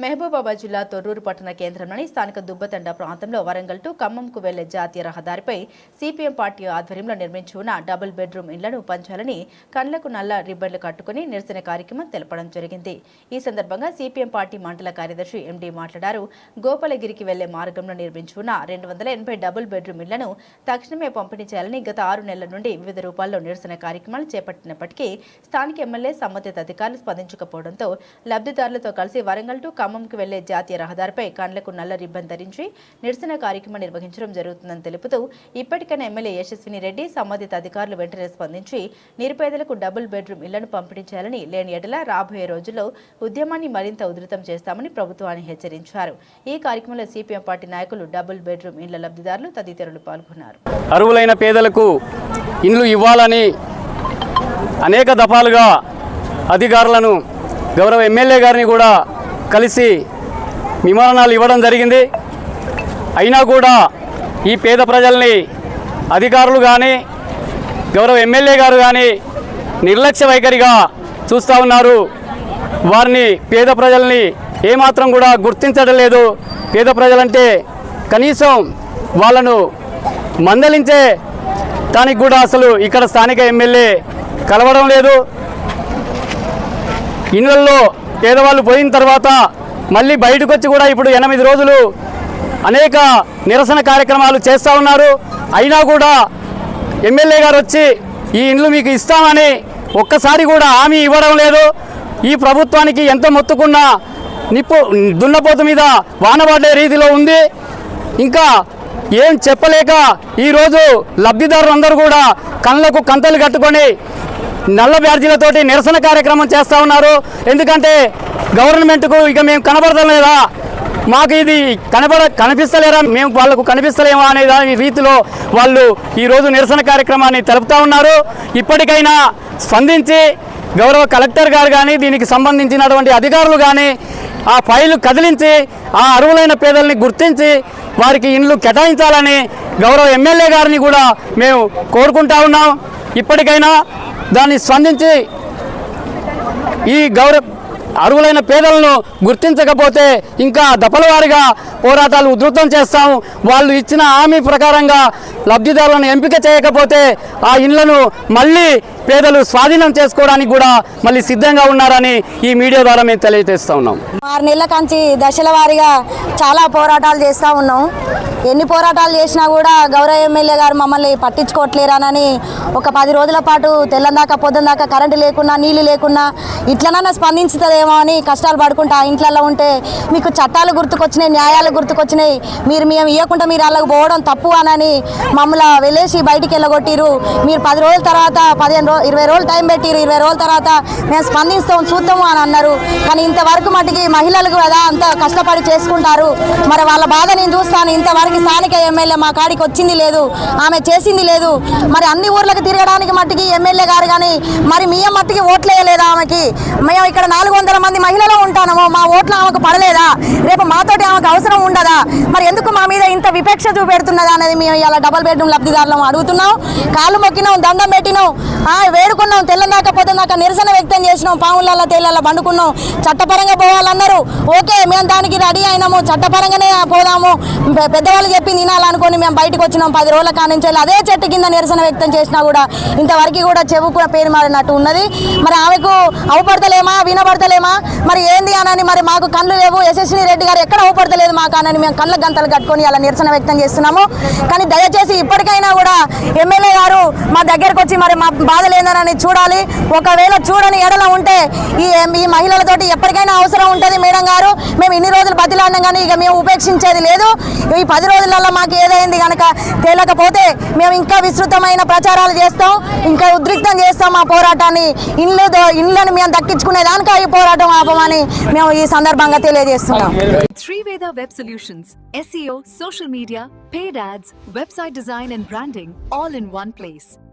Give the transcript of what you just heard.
మహబూబాబాద్ జిల్లా తొర్రూరు పట్టణ కేంద్రంలోని స్థానిక దుబ్బతండ ప్రాంతంలో వరంగల్ టు ఖమ్మంకు వెళ్ళే జాతీయ రహదారిపై సిపిఎం పార్టీ ఆధ్వర్యంలో నిర్మించి ఉన్న డబుల్ బెడ్రూమ్ ఇళ్ళను పంచాలని కండ్లకు నల్ల రిబ్బన్లు కట్టుకుని నిరసన కార్యక్రమం తెలపడం జరిగింది. ఈ సందర్భంగా సిపిఎం పార్టీ మండల కార్యదర్శి ఎండీ మాట్లాడారు. గోపాలగిరికి వెళ్ళే మార్గంలో నిర్మించి ఉన్న రెండు వందల ఎనభై డబుల్ బెడ్రూమ్ ఇళ్ళను తక్షణమే పంపిణీ చేయాలని గత ఆరు నెలల నుండి వివిధ రూపాల్లో నిరసన కార్యక్రమాలు చేపట్టినప్పటికీ స్థానిక ఎమ్మెల్యే సంబంధిత అధికారులు స్పందించకపోవడంతో లబ్ధిదారులతో కలిసి వరంగల్ టు ఖమ్మంకు వెళ్ళే జాతీయ రహదారిపై కండ్లకు నల్ల రిబ్బన్ ధరించి నిరసన కార్యక్రమం నిర్వహించడం జరుగుతుందని తెలుపుతూ ఇప్పటికైనా ఎమ్మెల్యే యశస్విని రెడ్డి సంబంధిత అధికారులు వెంటనే స్పందించి నిరుపేదలకు డబుల్ బెడ్రూమ్ ఇళ్ళను పంపిణీ చేయాలని లేని ఎడల రాబోయే రోజుల్లో ఉద్యమాన్ని మరింత ఉధృతం చేస్తామని ప్రభుత్వాన్ని హెచ్చరించారు. ఈ కార్యక్రమంలో సిపిఎం పార్టీ నాయకులు డబుల్ బెడ్రూమ్ ఇళ్ళ లబ్ధిదారులు తదితరులు పాల్గొన్నారు. అరువులైన పేదలకు ఇండ్లు ఇవ్వాలని అనేక దఫాలుగా అధికారులను గౌరవ ఎమ్మెల్యే గారిని కూడా కలిసి విమానాలు ఇవ్వడం జరిగింది. అయినా కూడా ఈ పేద ప్రజల్ని అధికారులు కానీ గౌరవ ఎమ్మెల్యే గారు కానీ నిర్లక్ష్య వైఖరిగా చూస్తూ ఉన్నారు. వారిని పేద ప్రజల్ని ఏమాత్రం కూడా గుర్తించడం లేదు. పేద ప్రజలంటే కనీసం వాళ్ళను మందలించే దానికి కూడా అసలు ఇక్కడ స్థానిక ఎమ్మెల్యే కలవడం లేదు. ఇళ్ళల్లో పేదవాళ్ళు పోయిన తర్వాత మళ్ళీ బయటకు వచ్చి కూడా ఇప్పుడు ఎనిమిది రోజులు అనేక నిరసన కార్యక్రమాలు చేస్తూ ఉన్నారు. అయినా కూడా ఎమ్మెల్యే గారు వచ్చి ఈ ఇండ్లు మీకు ఇస్తామని ఒక్కసారి కూడా హామీ ఇవ్వడం లేదు. ఈ ప్రభుత్వానికి ఎంత మొత్తుకున్నా నిప్పు దున్నపోతు మీద వానబడే రీతిలో ఉంది. ఇంకా ఏం చెప్పలేక ఈరోజు లబ్ధిదారులందరూ కూడా కళ్ళకు కంతలు కట్టుకొని నల్ల బ్యాడ్జీలతోటి నిరసన కార్యక్రమం చేస్తూ ఉన్నారు. ఎందుకంటే గవర్నమెంట్కు ఇక మేము కనబడటం లేదా మాకు ఇది కనబడ కనిపిస్తలేరా? మేము వాళ్ళకు కనిపిస్తలేమా అనే దాని రీతిలో వాళ్ళు ఈరోజు నిరసన కార్యక్రమాన్ని తెలుపుతూ ఉన్నారు. ఇప్పటికైనా స్పందించి గౌరవ కలెక్టర్ గారు కానీ దీనికి సంబంధించినటువంటి అధికారులు కానీ ఆ ఫైలు కదిలించి ఆ అరువులైన పేదల్ని గుర్తించి వారికి ఇండ్లు కేటాయించాలని గౌరవ ఎమ్మెల్యే గారిని కూడా మేము కోరుకుంటా ఉన్నాం. ఇప్పటికైనా దాన్ని స్పందించి ఈ గౌరవ అరువులైన పేదలను గుర్తించకపోతే ఇంకా దపలవారిగా పోరాటాలు ఉధృతం చేస్తాం వాళ్ళు ఇచ్చిన హామీ ప్రకారంగా లబ్ధిదారులను ఎంపిక చేయకపోతే ఆ ఇండ్లను మళ్ళీ పేదలు స్వాధీనం చేసుకోవడానికి కూడా మళ్ళీ సిద్ధంగా ఉన్నారని ఈ మీడియా ద్వారా మేము తెలియజేస్తూ ఉన్నాం. ఆరు నెలల కంచి దశల వారీగా చాలా పోరాటాలు చేస్తూ ఉన్నాం. ఎన్ని పోరాటాలు చేసినా కూడా గౌరవ ఎమ్మెల్యే గారు మమ్మల్ని పట్టించుకోవట్లేరానని ఒక పది రోజుల పాటు తెల్లందాకా పొద్దుందాకా కరెంటు లేకున్నా నీళ్ళు లేకున్నా ఇట్లనన్నా స్పందించుతుందేమో అని కష్టాలు పడుకుంటా ఇంట్లలో ఉంటే మీకు చట్టాలు గుర్తుకొచ్చినాయి న్యాయాలు గుర్తుకొచ్చినాయి. మీరు మేము ఇవ్వకుండా మీరు వాళ్ళకి పోవడం తప్పు అనని మమ్మల్ని వెళ్ళేసి బయటికి వెళ్ళగొట్టిరు. మీరు పది రోజుల తర్వాత పదిహేను రోజు ఇరవై రోజులు టైం పెట్టిరు. ఇరవై రోజుల తర్వాత మేము స్పందిస్తాం చూద్దాము అని అన్నారు. కానీ ఇంతవరకు మటుకి మహిళలకు కదా అంత కష్టపడి చేసుకుంటారు. మరి వాళ్ళ బాధ నేను చూస్తాను. ఇంతవరకు స్థానిక ఎమ్మెల్యే మా కాడికి వచ్చింది లేదు ఆమె చేసింది లేదు. మరి అన్ని ఊర్లకు తిరగడానికి మట్టికి ఎమ్మెల్యే గారు కానీ మరి మీ మట్టికి ఓట్లేయలేదా ఆమెకి? మేము ఇక్కడ నాలుగు వందల మంది మహిళలు ఉంటాము మా ఓట్లు ఆమెకు పడలేదా? రేపు మాతోటి ఆమెకు అవసరం ఉండదా? మరి ఎందుకు మా మీద ఇంత విపేక్ష చూపెడుతున్నదా అనేది మేము ఇలా డబల్ బెడ్రూమ్ లబ్ధిదారులం అడుగుతున్నాం. కాళ్ళు మొక్కినాం దండం పెట్టినాం. వేడుకున్నాం. తెల్లందాక పొద్దున్నాక నిరసన వ్యక్తం చేసినాం. పాములలో తేళ్ళ పండుకున్నాం. చట్టపరంగా పోవాలన్నారు. ఓకే మేము దానికి రెడీ అయినాము. చట్టపరంగానే పోదాము. పెద్దవాళ్ళు చెప్పి వినాలనుకొని మేము బయటకు వచ్చినాం. పది రోజుల కానుంచి అదే చెట్టు కింద నిరసన వ్యక్తం చేసినా కూడా ఇంతవరకు కూడా చెవు కూడా పేరు మారినట్టు ఉన్నది. మరి ఆమెకు అవపడతలేమా? వినపడతలేమా? మరి ఏంది అనని మరి మాకు కళ్ళు లేవు. యశస్విని రెడ్డి గారు ఎక్కడ అవపడతలేదు మాకు అనని మేము కళ్ళ గంతలు కట్టుకొని అలా నిరసన వ్యక్తం చేస్తున్నాము. కానీ దయచేసి ఇప్పటికైనా కూడా ఎమ్మెల్యే గారు మా దగ్గరకు వచ్చి మరి మా బాధ లేదని చూడాలి. ఒకవేళ చూడని ఎడల ఉంటే ఈ ఈ మహిళలతోటి ఎప్పటికైనా అవసరం ఉంటుంది మేడం గారు. మేము ఇన్ని రోజులు బతిలాడినాం కానీ ఇక మేము ఉపేక్షించేది లేదు. ఈ పది రోజులలో మాకు ఏదైంది కనుక తేలకపోతే మేము ఇంకా విస్తృతమైన ప్రచారాలు చేస్తాం ఇంకా ఉద్రిక్తం చేస్తాం మా పోరాటాన్ని. ఇల్లు దో- ఇళ్ళని మేము దక్కించుకునే దానికా ఈ పోరాటం ఆపమని మేము ఈ సందర్భంగా తెలియజేస్తున్నాం. Three web solutions SEO social media paid ads, website design and branding all in one place.